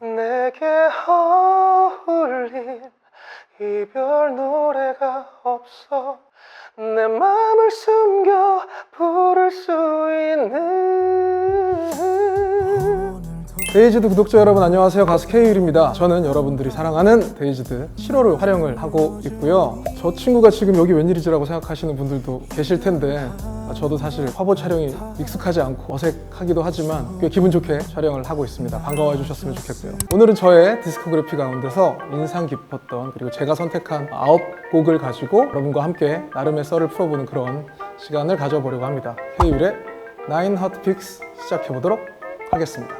내게 어울린 이별 노래가 없어 내 맘을 숨겨 부를 수 있는 데이지드 구독자 여러분 안녕하세요. 가수 K율입니다. 저는 여러분들이 사랑하는 데이지드 7호를 활용을 하고 있고요. 저 친구가 지금 여기 웬일이지라고 생각하시는 분들도 계실 텐데 아, 저도 사실 화보 촬영이 익숙하지 않고 어색하기도 하지만 꽤 기분 좋게 촬영을 하고 있습니다. 반가워해 주셨으면 좋겠고요. 오늘은 저의 디스코그래피 가운데서 인상 깊었던 그리고 제가 선택한 아홉 곡을 가지고 여러분과 함께 나름의 썰을 풀어보는 그런 시간을 가져보려고 합니다. K율의 나인 핫픽스 시작해보도록 하겠습니다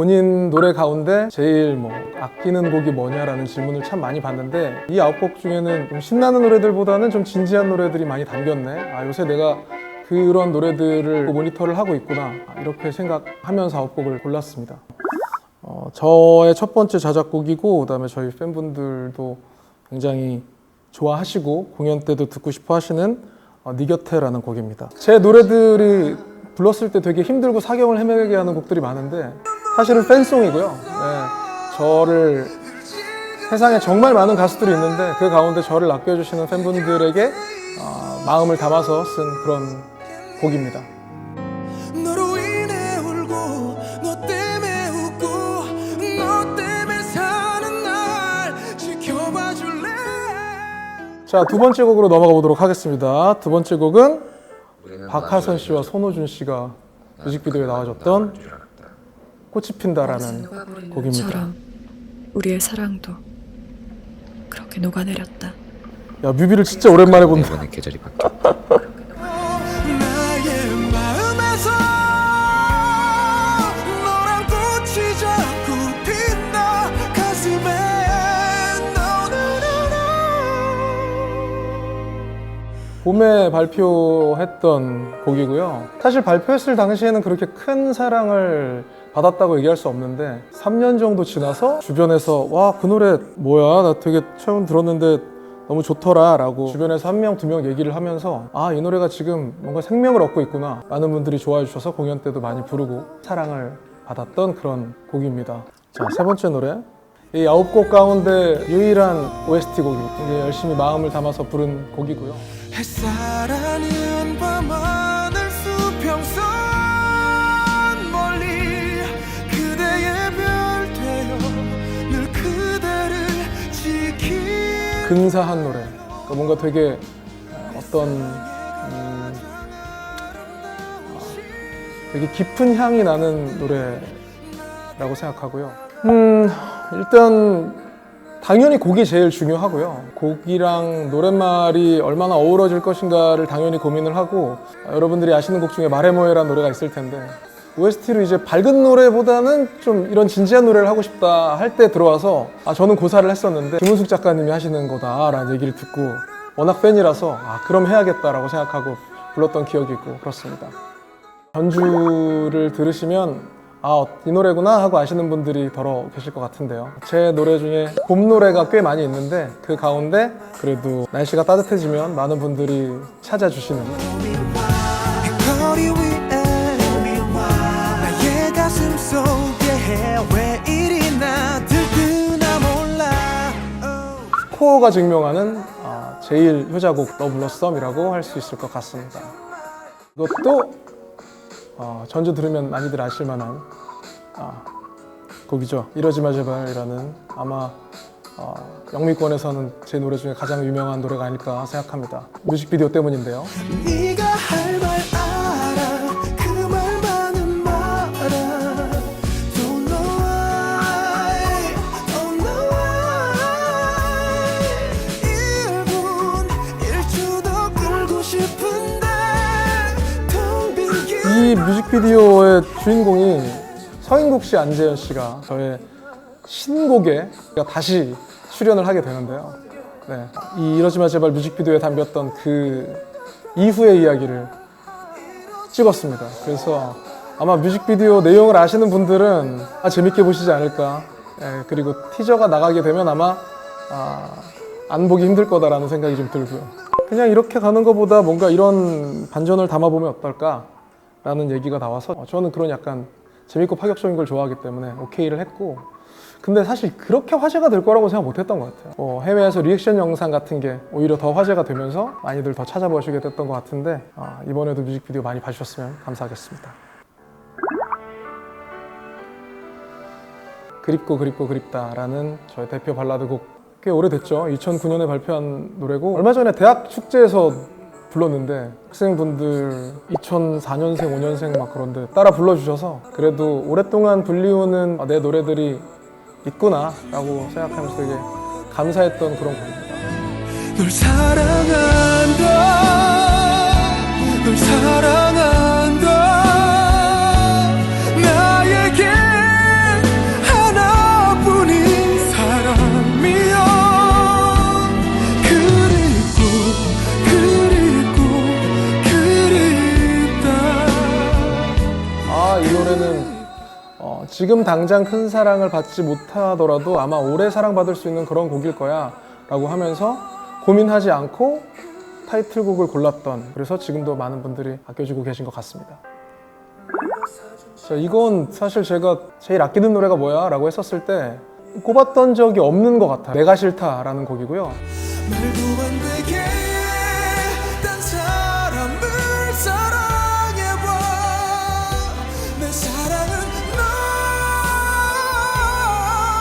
본인 노래 가운데 제일 뭐 아끼는 곡이 뭐냐라는 질문을 참 많이 받는데 이 아홉 곡 중에는 좀 신나는 노래들보다는 좀 진지한 노래들이 많이 담겼네. 아 요새 내가 그런 노래들을 모니터를 하고 있구나 아, 이렇게 생각하면서 아홉 곡을 골랐습니다. 어, 저의 첫 번째 자작곡이고 그다음에 저희 팬분들도 굉장히 좋아하시고 공연 때도 듣고 싶어 하시는 어, 네 곁에라는 곡입니다. 제 노래들이 불렀을 때 되게 힘들고 사경을 헤매게 하는 곡들이 많은데 사실은 팬송이고요. 네, 저를 세상에 정말 많은 가수들이 있는데 그 가운데 저를 아껴주시는 팬분들에게 어, 마음을 담아서 쓴 그런 곡입니다. 자, 두 번째 곡으로 넘어가 보도록 하겠습니다. 두 번째 곡은 박하선 씨와 손호준 씨가 뮤직비디오에 나와줬던 꽃이 핀다라는 곡입니다. 우리의 사랑도 그렇게 녹아내렸다. 야, 뮤비를 진짜 오랜만에 본다. 이번에 계절이 너너너너 봄에 발표했던 곡이고요. 사실 발표했을 당시에는 그렇게 큰 사랑을 받았다고 얘기할 수 없는데 3년 정도 지나서 주변에서 와 그 노래 뭐야? 나 되게 처음 들었는데 너무 좋더라 라고 주변에서 한 명 두 명 얘기를 하면서 아 이 노래가 지금 뭔가 생명을 얻고 있구나 많은 분들이 좋아해 주셔서 공연 때도 많이 부르고 사랑을 받았던 그런 곡입니다. 자 세 번째 노래. 이 아홉 곡 가운데 유일한 OST 곡입니다 이제 열심히 마음을 담아서 부른 곡이고요 근사한 노래. 그러니까 뭔가 되게 어떤 음, 아, 되게 깊은 향이 나는 노래라고 생각하고요. 음, 일단 당연히 곡이 제일 중요하고요. 곡이랑 노랫말이 얼마나 어우러질 것인가를 당연히 고민을 하고 아, 여러분들이 아시는 곡 중에 말해모해라는 노래가 있을 텐데 OST로 이제 밝은 노래보다는 좀 이런 진지한 노래를 하고 싶다 할 때 들어와서 아 저는 고사를 했었는데 김은숙 작가님이 하시는 거다라는 얘기를 듣고 워낙 팬이라서 아 그럼 해야겠다라고 생각하고 불렀던 기억이 있고 그렇습니다. 전주를 들으시면 아 이 노래구나 하고 아시는 분들이 더러 계실 것 같은데요. 제 노래 중에 봄 노래가 꽤 많이 있는데 그 가운데 그래도 날씨가 따뜻해지면 많은 분들이 찾아주시는 왜 이리나 들뜨나 몰라 oh. 코어가 증명하는 아, 제일 효자곡 너 불렀썸이라고 할 수 있을 것 같습니다. 이것도 어, 전주 들으면 많이들 아실 만한 아, 곡이죠. 이러지 마 제발이라는 아마 어, 영미권에서는 제 노래 중에 가장 유명한 노래가 아닐까 생각합니다. 뮤직비디오 때문인데요. 이 뮤직비디오의 주인공이 서인국 씨, 안재현 씨가 저의 신곡에 다시 출연을 하게 되는데요. 네. 이 이러지 마 제발 뮤직비디오에 담겼던 그 이후의 이야기를 찍었습니다. 그래서 아마 뮤직비디오 내용을 아시는 분들은 아, 재밌게 보시지 않을까. 예, 그리고 티저가 나가게 되면 아마 아, 안 보기 힘들 거다라는 생각이 좀 들고요. 그냥 이렇게 가는 것보다 뭔가 이런 반전을 담아보면 어떨까? 라는 얘기가 나와서 어, 저는 그런 약간 재밌고 파격적인 걸 좋아하기 때문에 오케이를 했고 근데 사실 그렇게 화제가 될 거라고 생각 못 했던 것 같아요. 어, 해외에서 리액션 영상 같은 게 오히려 더 화제가 되면서 많이들 더 찾아보시게 됐던 것 같은데 아, 이번에도 뮤직비디오 많이 봐주셨으면 감사하겠습니다. 그립고 그립고 그립다라는 저의 대표 발라드 곡 꽤 오래됐죠. 2009년에 발표한 노래고 얼마 전에 대학 축제에서 불렀는데 학생분들 2004년생, 5년생 막 그런데 따라 불러주셔서 그래도 오랫동안 불리우는 아, 내 노래들이 있구나 라고 생각하면서 되게 감사했던 그런 곡입니다. 널 사랑한다 널 사랑한다 지금 당장 큰 사랑을 받지 못하더라도 아마 오래 사랑받을 수 있는 그런 곡일 거야 라고 하면서 고민하지 않고 타이틀곡을 골랐던 그래서 지금도 많은 분들이 아껴주고 계신 것 같습니다. 자, 이건 사실 제가 제일 아끼는 노래가 뭐야? 라고 했었을 때 꼽았던 적이 없는 것 같아요. 내가 싫다라는 곡이고요.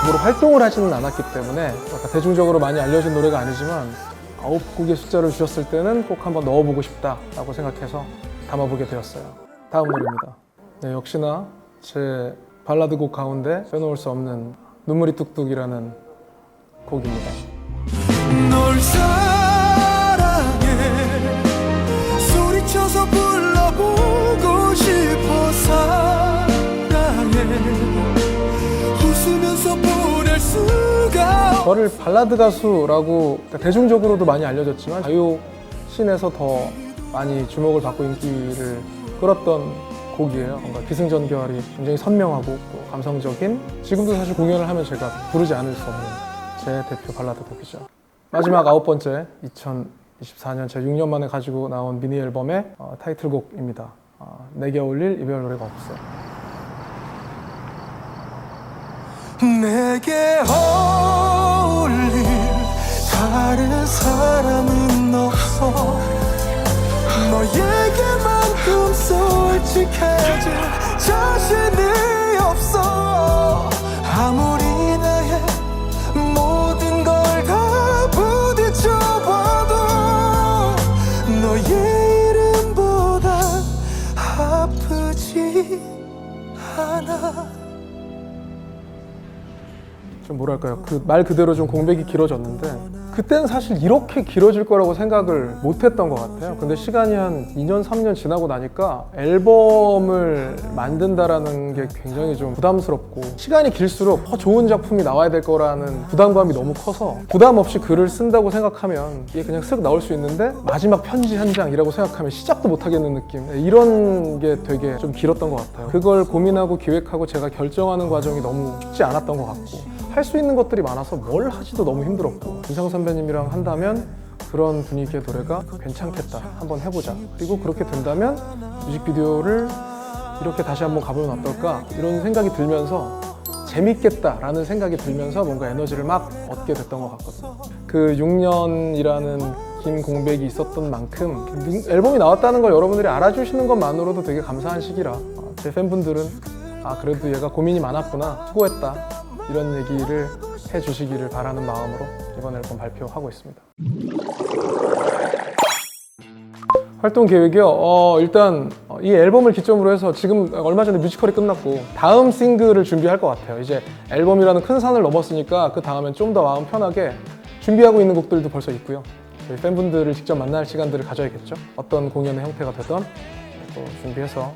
너 으로 활동을 하지는 않았기 때문에 대중적으로 많이 알려진 노래가 아니지만 아홉 곡의 숫자를 주셨을 때는 꼭 한번 넣어보고 싶다라고 생각해서 담아보게 되었어요. 다음 노래입니다. 네, 역시나 제 발라드 곡 가운데 빼놓을 수 없는 눈물이 뚝뚝이라는 곡입니다. 저를 발라드 가수라고 대중적으로도 많이 알려졌지만 가요 씬에서 더 많이 주목을 받고 인기를 끌었던 곡이에요. 뭔가 기승전결이 굉장히 선명하고 또 감성적인 지금도 사실 공연을 하면 제가 부르지 않을 수 없는 제 대표 발라드 곡이죠. 마지막 아홉 번째 2024년 제 6년 만에 가지고 나온 미니 앨범의 어, 타이틀곡입니다. 어, 내게 어울릴 이별 노래가 없어. 내게 어울릴 다른 사람은 없어. 너에게만큼 솔직해질 자신이 없어. 아무리 나의 모든 걸 다 부딪혀봐도 너의 이름보다 아프지 않아 좀 뭐랄까요? 그 말 그대로 좀 공백이 길어졌는데 그때는 사실 이렇게 길어질 거라고 생각을 못했던 것 같아요. 근데 시간이 한 2년 3년 지나고 나니까 앨범을 만든다라는 게 굉장히 좀 부담스럽고 시간이 길수록 더 좋은 작품이 나와야 될 거라는 부담감이 너무 커서 부담 없이 글을 쓴다고 생각하면 이게 그냥 쓱 나올 수 있는데 마지막 편지 한 장이라고 생각하면 시작도 못 하겠는 느낌. 네, 이런 게 되게 좀 길었던 것 같아요. 그걸 고민하고 기획하고 제가 결정하는 과정이 너무 쉽지 않았던 것 같고 할 수 있는 것들이 많아서 뭘 하지도 너무 힘들었고 이상 선배님이랑 한다면 그런 분위기의 노래가 괜찮겠다. 한번 해보자. 그리고 그렇게 된다면 뮤직비디오를 이렇게 다시 한번 가보면 어떨까? 이런 생각이 들면서 재밌겠다라는 생각이 들면서 뭔가 에너지를 막 얻게 됐던 것 같거든요. 그 6년이라는 긴 공백이 있었던 만큼 앨범이 나왔다는 걸 여러분들이 알아주시는 것만으로도 되게 감사한 시기라. 어, 제 팬분들은 아 그래도 얘가 고민이 많았구나. 수고했다 이런 얘기를 해주시기를 바라는 마음으로 이번 앨범 발표하고 있습니다. 활동 계획이요. 어, 일단 어, 이 앨범을 기점으로 해서 지금 얼마 전에 뮤지컬이 끝났고 다음 싱글을 준비할 것 같아요. 이제 앨범이라는 큰 산을 넘었으니까 그 다음엔 좀 더 마음 편하게 준비하고 있는 곡들도 벌써 있고요. 저희 팬분들을 직접 만날 시간들을 가져야겠죠. 어떤 공연의 형태가 되던 또 준비해서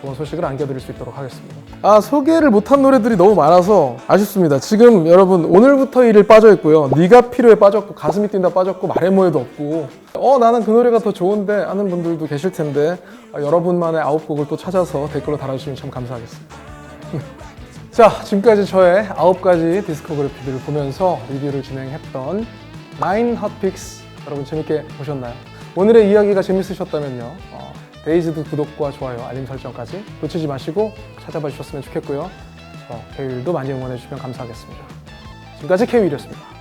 좋은 소식을 안겨드릴 수 있도록 하겠습니다. 아 소개를 못한 노래들이 너무 많아서 아쉽습니다. 지금 여러분 오늘부터 일을 빠져 있고요. 네가 필요해 빠졌고 가슴이 뛴다 빠졌고 말해 뭐해도 없고 어 나는 그 노래가 더 좋은데 하는 분들도 계실 텐데 아, 여러분만의 아홉 곡을 또 찾아서 댓글로 달아주시면 참 감사하겠습니다. 자 지금까지 저의 아홉 가지 디스코그래피들을 보면서 리뷰를 진행했던 나인 핫픽스 여러분 재밌게 보셨나요? 오늘의 이야기가 재밌으셨다면요 어, 데이즈드 구독과 좋아요, 알림 설정까지 놓치지 마시고 찾아봐 주셨으면 좋겠고요. 저 K윌도 많이 응원해 주시면 감사하겠습니다. 지금까지 K윌이었습니다.